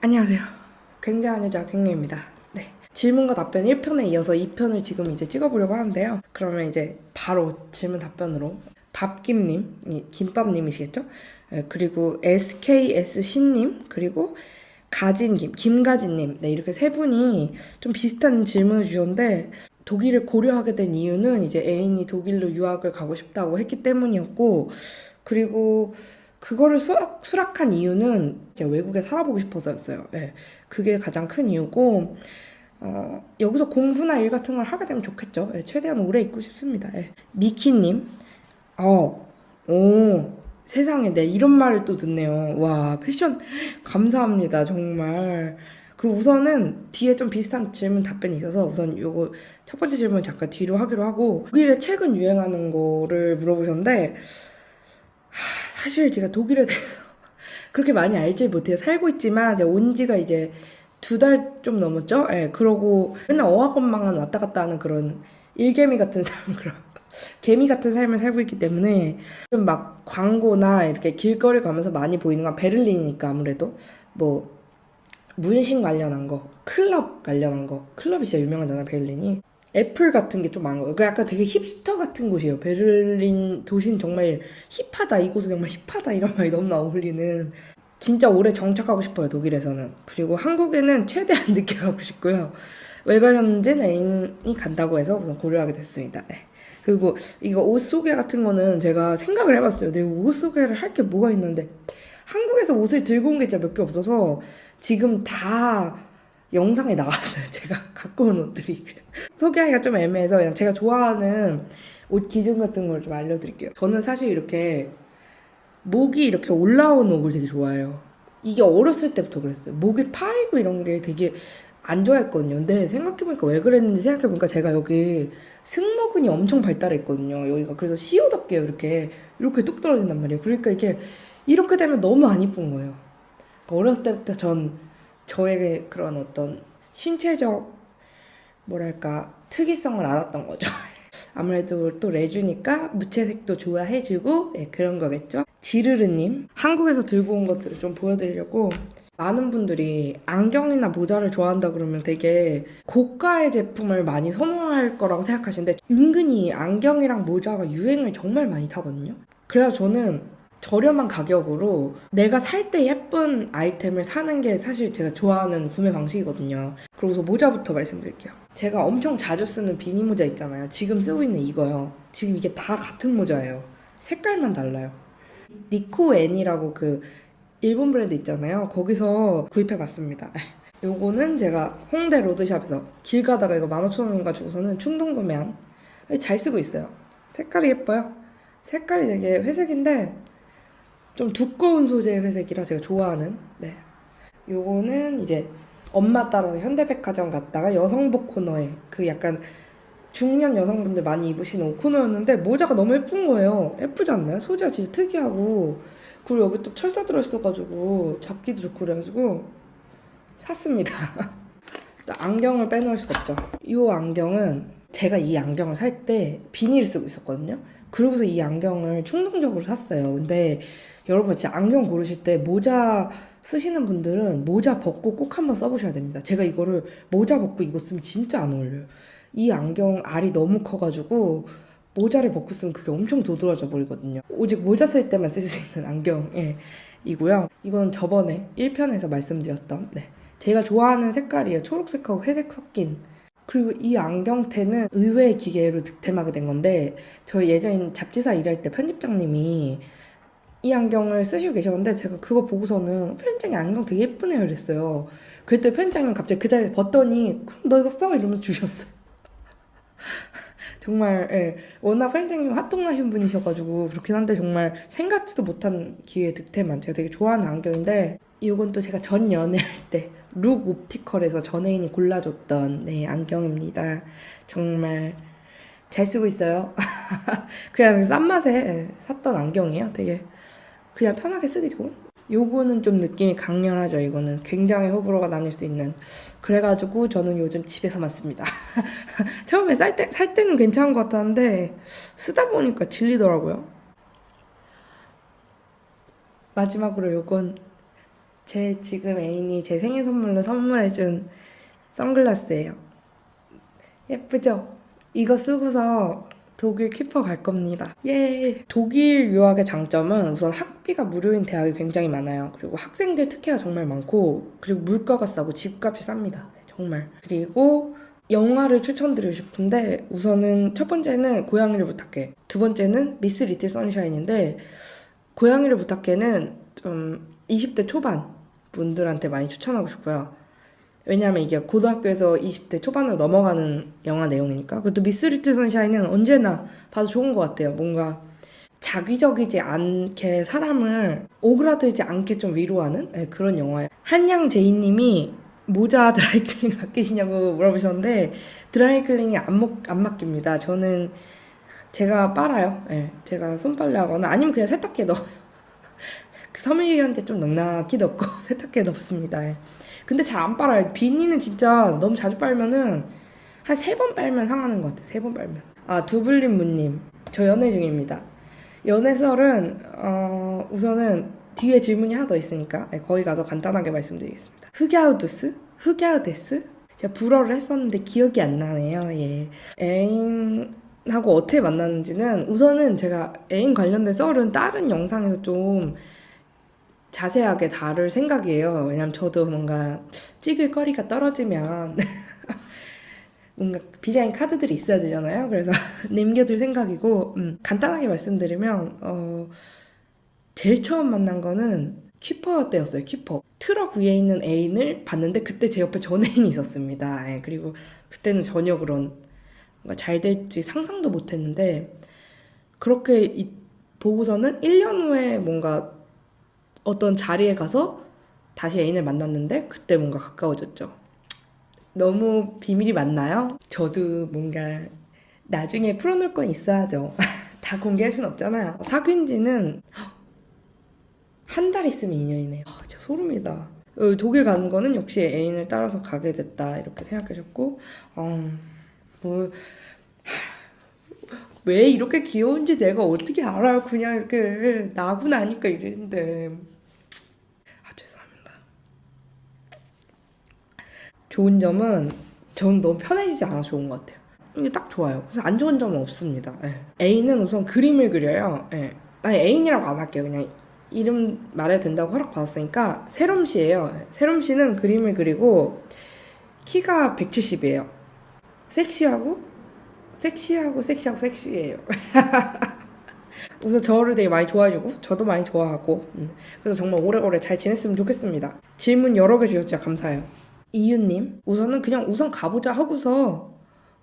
안녕하세요. 굉장한 여자 갱녀입니다. 네. 질문과 답변 1편에 이어서 2편을 지금 이제 찍어보려고 하는데요. 그러면 이제 바로 질문 답변으로 밥김님, 이 김밥님이시겠죠? 네, 그리고 SKSC님, 그리고 가진김, 김가진님, 네, 이렇게 세 분이 좀 비슷한 질문을 주셨는데, 독일을 고려하게 된 이유는 이제 애인이 독일로 유학을 가고 싶다고 했기 때문이었고, 그리고 그거를 수락, 수락한 이유는 외국에 살아보고 싶어서였어요. 예. 그게 가장 큰 이유고, 어, 여기서 공부나 일 같은 걸 하게 되면 좋겠죠. 예, 최대한 오래 있고 싶습니다. 예. 미키님, 어, 오, 세상에, 네, 이런 말을 또 듣네요. 와, 패션, 감사합니다. 정말. 그 우선은 뒤에 좀 비슷한 질문 답변이 있어서 우선 요거 첫 번째 질문 잠깐 뒤로 하기로 하고 독일에 최근 유행하는 거를 물어보셨는데 하, 사실 제가 독일에 대해서 그렇게 많이 알지 못해요. 살고 있지만 이제 온 지가 이제 두 달 좀 넘었죠. 예, 그러고 맨날 어학원망은 왔다 갔다 하는 그런 일개미 같은 삶 그런 개미 같은 삶을 살고 있기 때문에 좀 막 광고나 이렇게 길거리 가면서 많이 보이는 건 베를린이니까 아무래도 뭐 문신 관련한 거, 클럽 관련한 거, 클럽이 진짜 유명하잖아 베를린이. 애플 같은 게 좀 많은 거. 그 약간 되게 힙스터 같은 곳이에요. 베를린 도시는 정말 힙하다. 이곳은 정말 힙하다. 이런 말이 너무나 어울리는. 진짜 오래 정착하고 싶어요. 독일에서는. 그리고 한국에는 최대한 늦게 가고 싶고요. 왜 가셨는지는 애인이 간다고 해서 우선 고려하게 됐습니다. 네. 그리고 이거 옷 소개 같은 거는 제가 생각을 해봤어요. 내가 옷 소개를 할 게 뭐가 있는데 한국에서 옷을 들고 온 게 진짜 몇 개 없어서 지금 다 영상에 나왔어요. 제가 갖고 온 옷들이. 소개하기가 좀 애매해서 그냥 제가 좋아하는 옷 기준 같은 걸 좀 알려드릴게요. 저는 사실 이렇게 목이 이렇게 올라오는 옷을 되게 좋아해요. 이게 어렸을 때부터 그랬어요. 목이 파이고 이런 게 되게 안 좋아했거든요. 근데 생각해보니까 왜 그랬는지 생각해보니까 제가 여기 승모근이 엄청 발달했거든요. 여기가 그래서 시옷없게 이렇게 이렇게 뚝 떨어진단 말이에요. 그러니까 이게 이렇게 되면 너무 안 이쁜 거예요. 그러니까 어렸을 때부터 전 저에게 그런 어떤 신체적 뭐랄까 특이성을 알았던 거죠. 아무래도 또 레주니까 무채색도 좋아해주고 예, 그런 거겠죠. 지르르님 한국에서 들고 온 것들을 좀 보여드리려고 많은 분들이 안경이나 모자를 좋아한다 그러면 되게 고가의 제품을 많이 선호할 거라고 생각하시는데 은근히 안경이랑 모자가 유행을 정말 많이 타거든요. 그래서 저는 저렴한 가격으로 내가 살 때 예쁜 아이템을 사는 게 사실 제가 좋아하는 구매 방식이거든요. 그러고서 모자부터 말씀드릴게요. 제가 엄청 자주 쓰는 비니 모자 있잖아요. 지금 쓰고 있는 이거요. 지금 이게 다 같은 모자예요. 색깔만 달라요. 니코 앤이라고 그 일본 브랜드 있잖아요. 거기서 구입해봤습니다. 요거는 제가 홍대 로드샵에서 길 가다가 이거 15,000원인가 주고서는 충동 구매한 잘 쓰고 있어요. 색깔이 예뻐요. 색깔이 되게 회색인데 좀 두꺼운 소재의 회색이라 제가 좋아하는 네. 요거는 이제 엄마 따라서 현대백화점 갔다가 여성복 코너에 그 약간 중년 여성분들 많이 입으시는 옷 코너였는데 모자가 너무 예쁜 거예요. 예쁘지 않나요? 소재가 진짜 특이하고 그리고 여기 또 철사 들어있어가지고 잡기도 좋고 그래가지고 샀습니다. 또 안경을 빼놓을 수가 없죠. 이 안경은 제가 이 안경을 살 때 비닐을 쓰고 있었거든요. 그러고서 이 안경을 충동적으로 샀어요. 근데 여러분 진짜 안경 고르실 때 모자 쓰시는 분들은 모자 벗고 꼭 한번 써보셔야 됩니다. 제가 이거를 모자 벗고 이거 쓰면 진짜 안 어울려요. 이 안경 알이 너무 커가지고 모자를 벗고 쓰면 그게 엄청 도드라져 보이거든요. 오직 모자 쓸 때만 쓸 수 있는 안경이고요. 이건 저번에 1편에서 말씀드렸던 네. 제가 좋아하는 색깔이에요. 초록색하고 회색 섞인. 그리고 이 안경테는 의외의 기계로 득템하게 된 건데 저희 예전 잡지사 일할 때 편집장님이 이 안경을 쓰시고 계셨는데 제가 그거 보고서는 편집장님 안경 되게 예쁘네요 이랬어요. 그랬더니 편집장님 갑자기 그 자리에서 벗더니 그럼 너 이거 써 이러면서 주셨어요. 정말 예, 워낙 편집장님 핫동나신 분이셔가지고 그렇긴 한데 정말 생각지도 못한 기회에 득템한 제가 되게 좋아하는 안경인데 이건 또 제가 전 연애할 때 룩 옵티컬에서 전애인이 골라줬던 네 안경입니다. 정말 잘 쓰고 있어요. 그냥 싼 맛에 예, 샀던 안경이에요. 되게 그냥 편하게 쓰기 좋은. 요거는 좀 느낌이 강렬하죠. 이거는 굉장히 호불호가 나뉠 수 있는. 그래가지고 저는 요즘 집에서만 씁니다. 처음에 살 때, 살 때는 괜찮은 것 같았는데 쓰다 보니까 질리더라고요. 마지막으로 요건 제 지금 애인이 제 생일 선물로 선물해준 선글라스예요. 예쁘죠? 이거 쓰고서 독일 키퍼 갈 겁니다. 예. 독일 유학의 장점은 우선 학비가 무료인 대학이 굉장히 많아요. 그리고 학생들 특혜가 정말 많고 그리고 물가가 싸고 집값이 쌉니다. 네, 정말. 그리고 영화를 추천드리고 싶은데 우선은 첫 번째는 고양이를 부탁해. 두 번째는 미스 리틀 선샤인인데 고양이를 부탁해는 좀 20대 초반 분들한테 많이 추천하고 싶어요. 왜냐하면 이게 고등학교에서 20대 초반으로 넘어가는 영화 내용이니까. 그것도 미스 리틀 선샤인은 언제나 봐도 좋은 것 같아요. 뭔가 자기적이지 않게 사람을 오그라들지 않게 좀 위로하는 네, 그런 영화예요. 한양 제이님이 모자 드라이클링 맡기시냐고 물어보셨는데 드라이클링이 안, 먹, 안 맡깁니다. 저는 제가 빨아요. 예, 제가 손빨래하거나 아니면 그냥 세탁기에 넣어요. 그 섬유유연제 좀 넉넉히 넣고 세탁기에 넣습니다. 예. 근데 잘 안 빨아요. 비니는 진짜 너무 자주 빨면은 한 세 번 빨면 상하는 것 같아요. 세 번 빨면. 아 두블린 무님, 저 연애 중입니다. 연애설은 어, 우선은 뒤에 질문이 하나 더 있으니까 예, 거기 가서 간단하게 말씀드리겠습니다. 흑야우두스? 흑야우데스? 제가 불어를 했었는데 기억이 안 나네요. 예. 애인하고 어떻게 만났는지는 우선은 제가 애인 관련된 썰은 다른 영상에서 좀 자세하게 다룰 생각이에요. 왜냐면 저도 뭔가 찍을 거리가 떨어지면 뭔가 비장의 카드들이 있어야 되잖아요. 그래서 남겨둘 생각이고 음, 간단하게 말씀드리면 어, 제일 처음 만난 거는 퀴퍼 때였어요. 퀴퍼 트럭 위에 있는 애인을 봤는데 그때 제 옆에 전 애인이 있었습니다. 예, 그리고 그때는 전혀 그런 뭔가 잘 될지 상상도 못했는데 그렇게 이- 보고서는 1년 후에 뭔가 어떤 자리에 가서 다시 애인을 만났는데 그때 뭔가 가까워졌죠. 너무 비밀이 많나요? 저도 뭔가 나중에 풀어놓을 건 있어야죠. 다 공개할 순 없잖아요. 사귄 지는 한 달 있으면 2년이네요. 아, 소름이다. 어, 독일 가는 거는 역시 애인을 따라서 가게 됐다 이렇게 생각하셨고 어, 뭐, 왜 이렇게 귀여운지 내가 어떻게 알아요? 그냥 이렇게 나고 나니까 이랬는데 아 죄송합니다. 좋은 점은 전 너무 편해지지 않아서 좋은 것 같아요. 이게 딱 좋아요. 그래서 안 좋은 점은 없습니다. 예. 애인은 우선 그림을 그려요. 예. 아니 애인이라고 안 할게요. 그냥 이름 말해도 된다고 허락 받았으니까 세롬 씨예요. 예. 세롬 씨는 그림을 그리고 키가 170이에요. 섹시하고 섹시하고 섹시하고 섹시해요. 우선 저를 되게 많이 좋아해주고 저도 많이 좋아하고 음. 그래서 정말 오래오래 잘 지냈으면 좋겠습니다. 질문 여러 개 주셔서 진짜 감사해요. 이유님 우선은 그냥 우선 가보자 하고서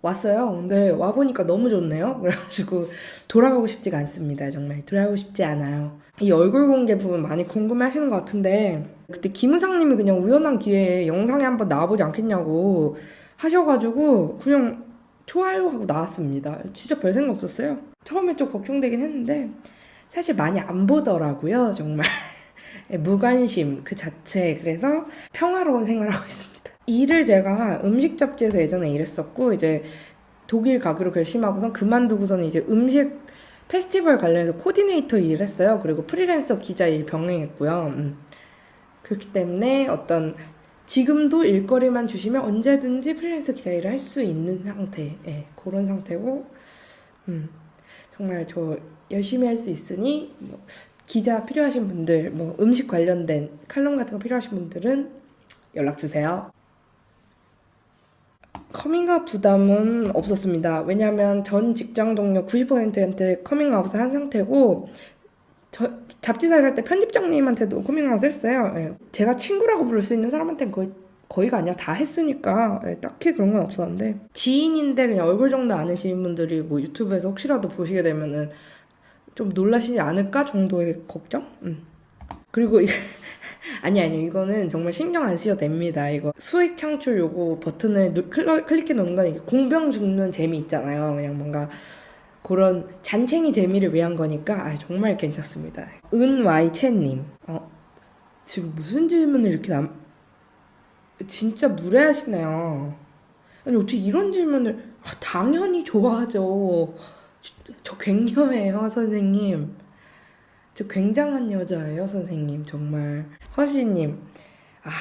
왔어요. 근데 와보니까 너무 좋네요. 그래가지고 돌아가고 싶지가 않습니다. 정말 돌아가고 싶지 않아요. 이 얼굴 공개 부분 많이 궁금해 하시는 것 같은데 그때 김우상님이 그냥 우연한 기회에 영상에 한번 나와보지 않겠냐고 하셔가지고 그냥 좋아요 하고 나왔습니다. 진짜 별 생각 없었어요. 처음에 좀 걱정되긴 했는데 사실 많이 안 보더라고요. 정말 무관심 그 자체 그래서 평화로운 생활을 하고 있습니다. 일을 제가 음식 잡지에서 예전에 일했었고 이제 독일 가기로 결심하고선 그만두고서는 이제 음식 페스티벌 관련해서 코디네이터 일을 했어요. 그리고 프리랜서 기자 일 병행했고요. 음. 그렇기 때문에 어떤 지금도 일거리만 주시면 언제든지 프리랜서 기자 일을 할 수 있는 상태, 예, 그런 상태고, 음, 정말 저 열심히 할 수 있으니 뭐 기자 필요하신 분들, 뭐 음식 관련된 칼럼 같은 거 필요하신 분들은 연락 주세요. 커밍아웃 부담은 없었습니다. 왜냐하면 전 직장 동료 90%한테 커밍아웃을 한 상태고 저, 잡지사 일할 때 편집장님한테도 커밍아웃 했어요. 예. 제가 친구라고 부를 수 있는 사람한테는 거의 거의가 아니라 다 했으니까 예, 딱히 그런 건 없었는데 지인인데 그냥 얼굴 정도 아는 지인분들이 뭐 유튜브에서 혹시라도 보시게 되면은 좀 놀라시지 않을까 정도의 걱정? 음. 그리고 이 아니 아니 이거는 정말 신경 안 쓰셔도 됩니다. 이거 수익 창출 요거 버튼을 클릭해 놓은 건 공병 죽는 재미 있잖아요. 그냥 뭔가 그런 잔챙이 재미를 위한 거니까 아, 정말 괜찮습니다. 은와이 채님, 어 지금 무슨 질문을 이렇게 남 진짜 무례하시네요. 아니 어떻게 이런 질문을 아, 당연히 좋아하죠. 저, 저 갱년해요 선생님. 저 굉장한 여자예요, 선생님. 정말. 허시님, 아,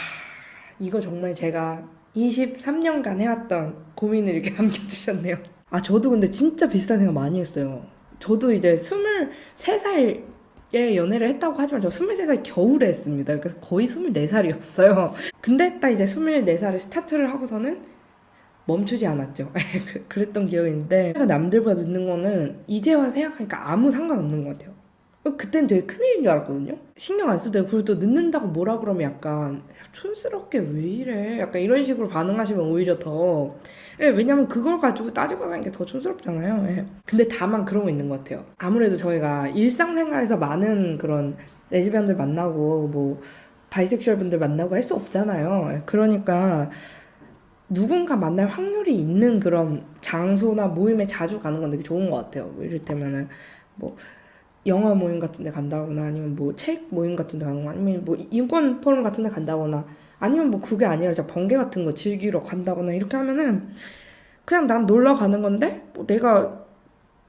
이거 정말 제가 23년간 해왔던 고민을 이렇게 남겨주셨네요. 아, 저도 근데 진짜 비슷한 생각 많이 했어요. 저도 이제 23살에 연애를 했다고 하지만 저 23살 겨울에 했습니다. 그래서 거의 24살이었어요. 근데 딱 이제 24살에 스타트를 하고서는 멈추지 않았죠. 그랬던 기억이 있는데 남들보다 늦는 거는 이제 와서 생각하니까 아무 상관없는 것 같아요. 그땐 되게 큰일인 줄 알았거든요. 신경 안 써도 되고 그리고 또 늦는다고 뭐라 그러면 약간 촌스럽게 왜 이래? 약간 이런 식으로 반응하시면 오히려 더 예, 왜냐면 그걸 가지고 따지고 가는 게 더 촌스럽잖아요. 예. 근데 다만 그런 거 있는 것 같아요. 아무래도 저희가 일상생활에서 많은 그런 레즈비언들 만나고 뭐 바이섹슈얼 분들 만나고 할 수 없잖아요. 예, 그러니까 누군가 만날 확률이 있는 그런 장소나 모임에 자주 가는 건 되게 좋은 것 같아요. 뭐 이를테면은 뭐 영화 모임 같은 데 간다거나 아니면 뭐 책 모임 같은 데 가거나 아니면 뭐 인권 포럼 같은 데 간다거나 아니면 뭐 그게 아니라 진짜 번개 같은 거 즐기러 간다거나 이렇게 하면은 그냥 난 놀러 가는 건데 뭐 내가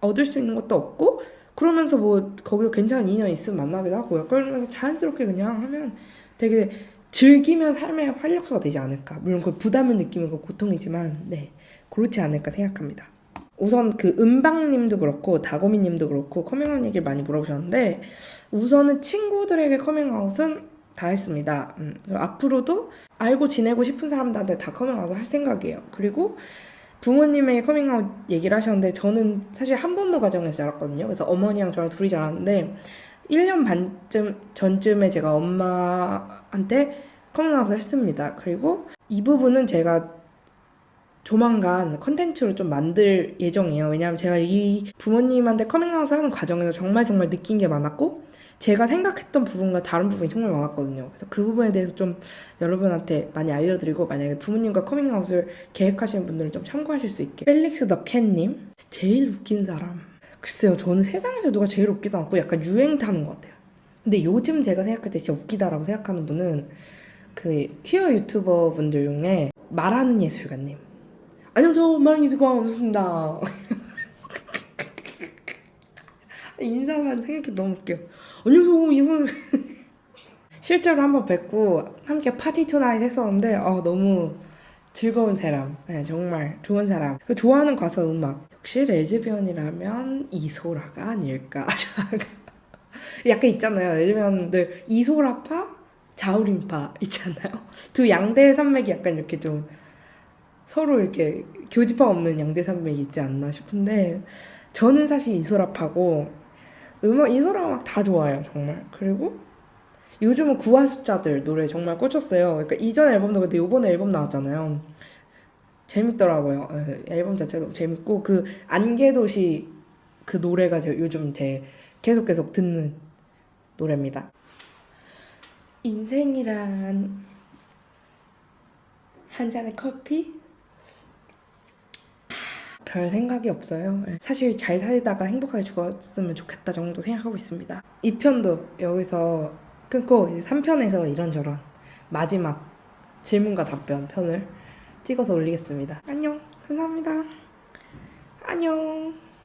얻을 수 있는 것도 없고 그러면서 뭐 거기서 괜찮은 인연 있으면 만나기도 하고요. 그러면서 자연스럽게 그냥 하면 되게 즐기면 삶의 활력소가 되지 않을까. 물론 그 부담을 느끼면 그 고통이지만 네 그렇지 않을까 생각합니다. 우선 그 은방님도 그렇고 다고미님도 그렇고 커밍아웃 얘기를 많이 물어보셨는데 우선은 친구들에게 커밍아웃은 다 했습니다. 음, 앞으로도 알고 지내고 싶은 사람들한테 다 커밍아웃을 할 생각이에요. 그리고 부모님에게 커밍아웃 얘기를 하셨는데 저는 사실 한부모 가정에서 자랐거든요. 그래서 어머니랑 저랑 둘이 자랐는데 1년 반쯤 전쯤에 제가 엄마한테 커밍아웃을 했습니다. 그리고 이 부분은 제가 조만간 컨텐츠로 좀 만들 예정이에요. 왜냐하면 제가 이 부모님한테 커밍아웃을 하는 과정에서 정말 정말 느낀 게 많았고 제가 생각했던 부분과 다른 부분이 정말 많았거든요. 그래서 그 부분에 대해서 좀 여러분한테 많이 알려드리고 만약에 부모님과 커밍아웃을 계획하시는 분들은 좀 참고하실 수 있게 펠릭스 더 캣님 제일 웃긴 사람 글쎄요 저는 세상에서 누가 제일 웃기다 않고 약간 유행 타는 것 같아요. 근데 요즘 제가 생각할 때 진짜 웃기다라고 생각하는 분은 그 퀴어 유튜버 분들 중에 말하는 예술가님 안녕하세요 예술가 없습니다. 인사만 생각해 너무 웃겨. 안녕하세요 이분 실제로 한번 뵙고 함께 파티 투나잇 했었는데 어, 너무 즐거운 사람. 네, 정말 좋은 사람. 그 좋아하는 가수 음악. 역시 레즈비언이라면 이소라가 아닐까? 약간 있잖아요. 레즈비언들 이소라파 자우림파 있잖아요. 두 양대 산맥이 약간 이렇게 좀 서로 이렇게 교집합 없는 양대 산맥이 있지 않나 싶은데 저는 사실 이소라파고 음악 이소라 음악 다 좋아요 정말. 그리고 요즘은 구화 숫자들 노래 정말 꽂혔어요. 그러니까 이전 앨범도 그런데 요번에 앨범 나왔잖아요. 재밌더라고요. 예, 앨범 자체가 재밌고 그 안개도시 그 노래가 제 요즘 제 계속 계속 듣는 노래입니다. 인생이란 한 잔의 커피 별 생각이 없어요. 예. 사실 잘 살다가 행복하게 죽었으면 좋겠다 정도 생각하고 있습니다. 2편도 여기서 끊고 이제 3편에서 이런저런 마지막 질문과 답변 편을 찍어서 올리겠습니다. 안녕. 감사합니다. 안녕.